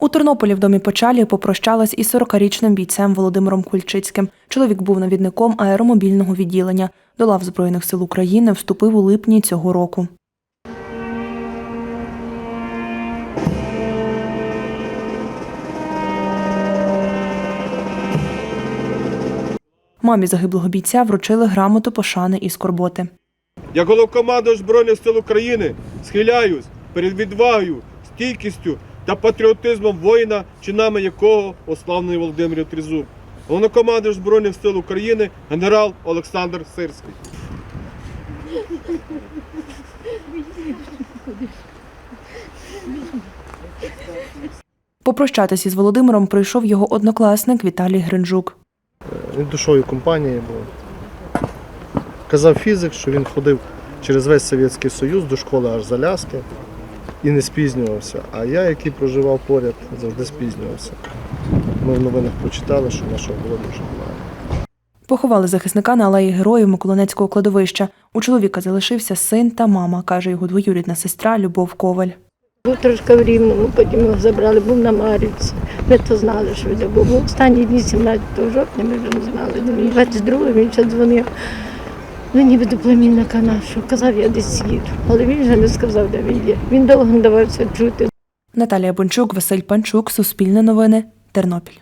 У Тернополі в домі Почалі попрощалась із 40-річним бійцем Володимиром Кульчицьким. Чоловік був навідником аеромобільного відділення. До лав Збройних сил України вступив у липні цього року. Мамі загиблого бійця вручили грамоту пошани і скорботи. Як головкомандувач Збройних сил України схиляюсь перед відвагою, стійкістю та патріотизмом воїна, чинами якого ославлений Володимир Тризуб. Головнокомандувач Збройних сил України генерал Олександр Сирський. Попрощатись із Володимиром прийшов його однокласник Віталій Гринжук. Він душою компанії був. Казав фізик, що він ходив через весь Совєтський Союз до школи аж за Ляски і не спізнювався. А я, який проживав поряд, завжди спізнювався. Ми в новинах прочитали, що нашого Володимира немає. Поховали захисника на алеї героїв Миколинецького кладовища. У чоловіка залишився син та мама, каже його двоюрідна сестра Любов Коваль. Був трошки в Рівному, потім його забрали, був на Марівці. Ми то знали, що він був. Останні дні 17 жовтня, ми вже не знали. де він. 22 він ще дзвонив. Ну, ніби до племінника нашого. Казав, я десь їду. Але він вже не сказав, де він є. Він довго не давався чути. Наталія Бончук, Василь Панчук, Суспільне новини, Тернопіль.